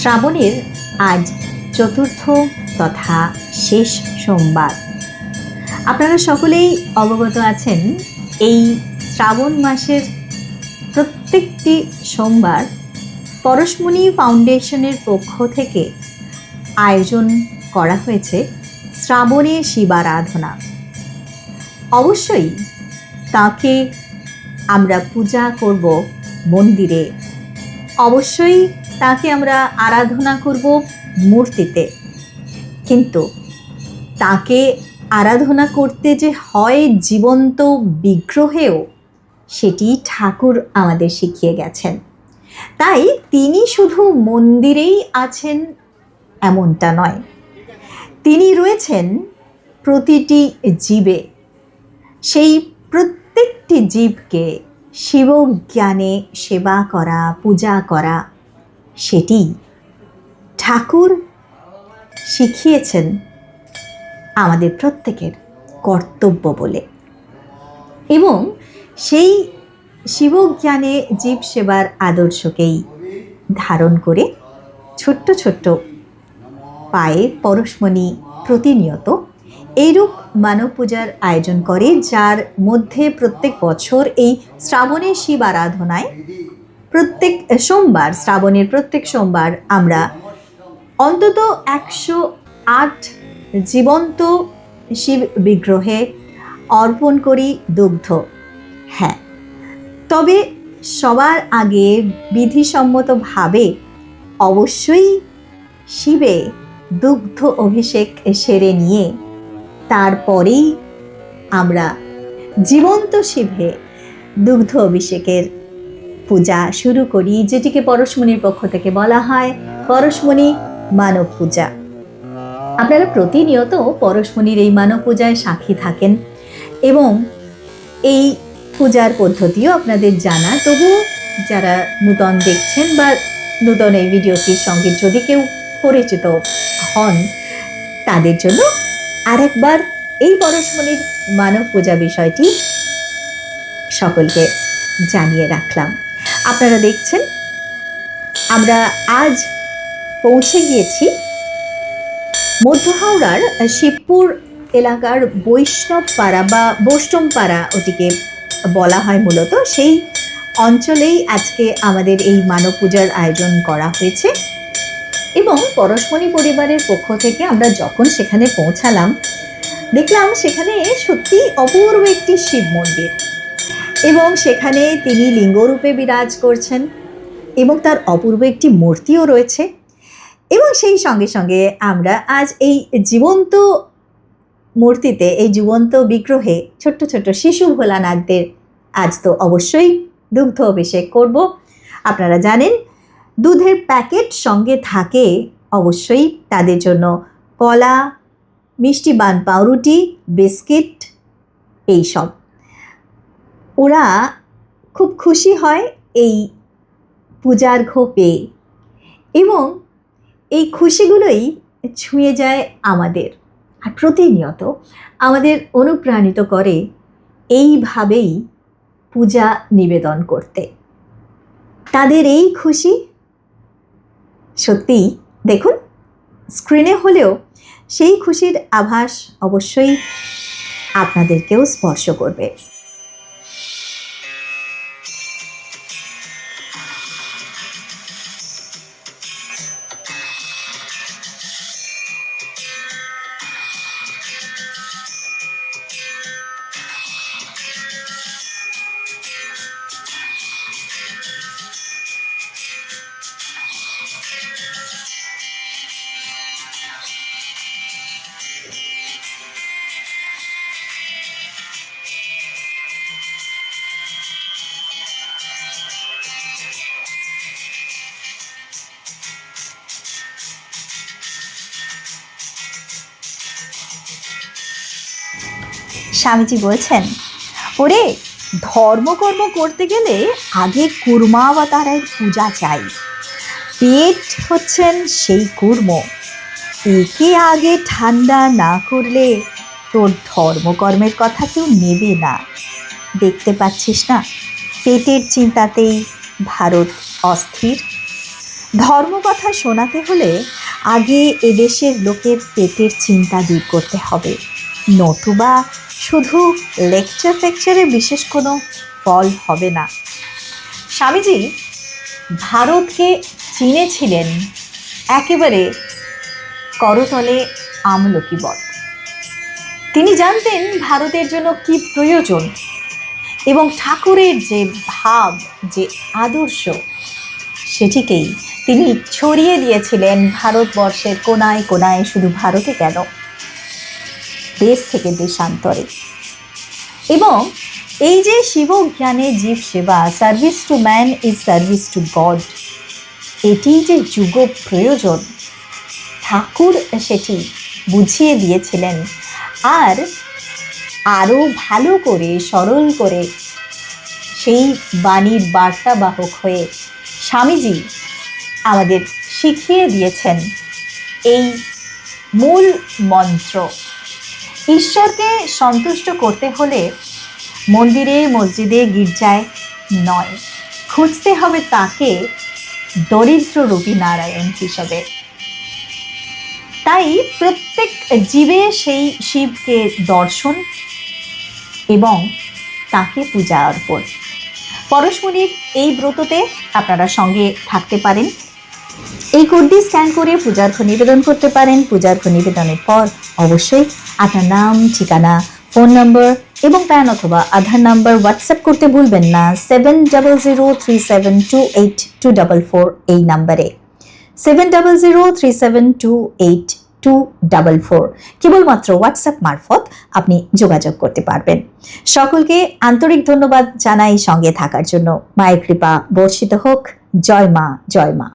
শ্রাবণের আজ চতুর্থ তথা শেষ সোমবার। আপনারা সকলেই অবগত আছেন, এই শ্রাবণ মাসের প্রত্যেকটি সোমবার পরশমণি ফাউন্ডেশনের পক্ষ থেকে আয়োজন করা হয়েছে শ্রাবণে শিবারাধনা। অবশ্যই তাকে আমরা পূজা করব মন্দিরে। অবশ্যই তাকে আমরা আরাধনা করব মূর্তিতে। কিন্তু তাকে আরাধনা করতে যে হয় জীবন্ত বিগ্রহেও, সেটি ঠাকুর আমাদের শিখিয়ে গেছেন। তাই তিনি শুধু মন্দিরেই আছেন এমনটা নয়। তিনি রয়েছেন প্রতিটি জীবে। সেই প্রত্যেকটি জীবকে শিবজ্ঞানে সেবা করা, পূজা করা সেটি ঠাকুর শিখিয়েছেন আমাদের প্রত্যেকের কর্তব্য বলে। এবং সেই শিবজ্ঞানে জীব সেবার আদর্শকেই ধারণ করে ছোট্ট ছোট্ট পায়ে পরশমণি প্রতিনিয়ত এইরূপ মানব পূজার আয়োজন করে, যার মধ্যে প্রত্যেক বছর এই শ্রাবণের শিব আরাধনায় প্রত্যেক সোমবার, শ্রাবণের প্রত্যেক সোমবার আমরা অন্তত একশো আট জীবন্ত শিব বিগ্রহে অর্পণ করি দুগ্ধ। হ্যাঁ তবে সবার আগে বিধিসম্মতভাবে অবশ্যই শিবে দুগ্ধ অভিষেক সেরে নিয়ে তারপরেই আমরা জীবন্ত শিবে দুগ্ধ অভিষেকের পূজা শুরু করি, যেটিকে পরশমণির পক্ষ থেকে বলা হয় পরশমণি মানব পূজা। আপনারা প্রতিনিয়ত পরশমণির এই মানব পূজায় সাক্ষী থাকেন এবং এই পূজার পদ্ধতিও আপনাদের জানা। তবুও যারা নূতন দেখছেন বা নূতন এই ভিডিওটির সঙ্গে যদি কেউ পরিচিত হন, তাদের জন্য আরেকবার এই পরশমণির মানব পূজা বিষয়টি সকলকে জানিয়ে রাখলাম। আপনারা দেখছেন। আমরা আজ পৌঁছে গিয়েছি মধ্য হাওড়ার শিবপুর এলাকার বৈষ্ণব পাড়া বা বৈষ্ণব পাড়া ওটিকে বলা হয় মূলত। সেই অঞ্চলেই আজকে আমাদের এই মানব পূজার আয়োজন করা হয়েছে এবং পরশমণি পরিবারের পক্ষ থেকে আমরা যখন সেখানে পৌঁছালাম, দেখলাম সেখানে সত্যি অপূর্ব একটি শিব মন্দির। এবং সেখানে তিনি লিঙ্গরূপে বিরাজ করছেন এবং তার অপূর্ব একটি মূর্তিও রয়েছে। এবং সেই সঙ্গে সঙ্গে আমরা আজ এই জীবন্ত মূর্তিতে, এই জীবন্ত বিগ্রহে ছোট্ট ছোট্ট শিশু ভোলানাথদের আজ তো অবশ্যই দুগ্ধ অভিষেক করব। আপনারা জানেন, দুধের প্যাকেট সঙ্গে থাকে অবশ্যই তাদের জন্য কলা, মিষ্টি বান পাউরুটি, বিস্কিট, এইসব। ওরা খুব খুশি হয় এই পূজার ঘো পেয়ে এবং এই খুশিগুলোই ছুঁয়ে যায় আমাদের আর প্রতিনিয়ত আমাদের অনুপ্রাণিত করে এইভাবেই পূজা নিবেদন করতে। তাদের এই খুশি সত্যিই দেখুন, স্ক্রিনে হলেও সেই খুশির আভাস অবশ্যই আপনাদেরকেও স্পর্শ করবে। স্বামীজি বলছেন, ওরে, ধর্মকর্ম করতে গেলে আগে কুর্মা কুর্মাবতারের পূজা চাই। পেট হচ্ছেন সেই কুর্ম। একে আগে ঠান্ডা না করলে তোর ধর্মকর্মের কথা কেউ নেবে না। দেখতে পাচ্ছিস না, পেটের চিন্তাতেই ভারত অস্থির। ধর্মকথা শোনাতে হলে আগে এদেশের লোকের পেটের চিন্তা দূর করতে হবে। নতুবা শুধু লেকচার ফেকচারে বিশেষ কোনো ফল হবে না। স্বামীজি ভারতকে চিনেছিলেন একেবারে করতলে আমলকিবত তিনি জানতেন ভারতের জন্য কি প্রয়োজন এবং ঠাকুরের যে ভাব, যে আদর্শ, সেটিকেই তিনি ছড়িয়ে দিয়েছিলেন ভারতবর্ষের কোনায় কোনায় শুধু ভারতে কেন। দেশ থেকে দেশান্তরে। এবং এই যে শিব জ্ঞানে জীব সেবা service to man is service to God এটি যে যুগ প্রয়োজন, ঠাকুর সেটি বুঝিয়ে দিয়েছিলেন। আর আরও ভালো করে, সরল করে সেই বাণীর বার্তাবাহক হয়ে স্বামীজি আমাদের শিখিয়ে দিয়েছেন এই মূল মন্ত্র। ঈশ্বরকে সন্তুষ্ট করতে হলে মন্দিরে, মসজিদে গির্জায় নয়। খুঁজতে হবে তাকে দরিদ্র রূপী নারায়ণ হিসাবে। তাই প্রত্যেক জীবে সেই শিবকে দর্শন এবং তাকে পূজা অর্পণ। পরশমণির এই ব্রততে আপনারা সঙ্গে থাকতে পারেন। এই কোডটি স্ক্যান করে পূজার্ঘ নিবেদন করতে পারেন। পূজার্ঘ নিবেদনের পর অবশ্যই আপনার নাম, ঠিকানা, ফোন নম্বর এবং প্যান অথবা আধার নাম্বার হোয়াটসঅ্যাপ করতে ভুলবেন না। Seven double zero three seven two eight two double four এই নাম্বারে। Seven double zero three seven two eight two double four কেবলমাত্র হোয়াটসঅ্যাপ মারফত আপনি যোগাযোগ করতে পারবেন। সকলকে আন্তরিক ধন্যবাদ জানাই সঙ্গে থাকার জন্য। মায়ের কৃপা বর্ষিত হোক। জয় মা জয় মা।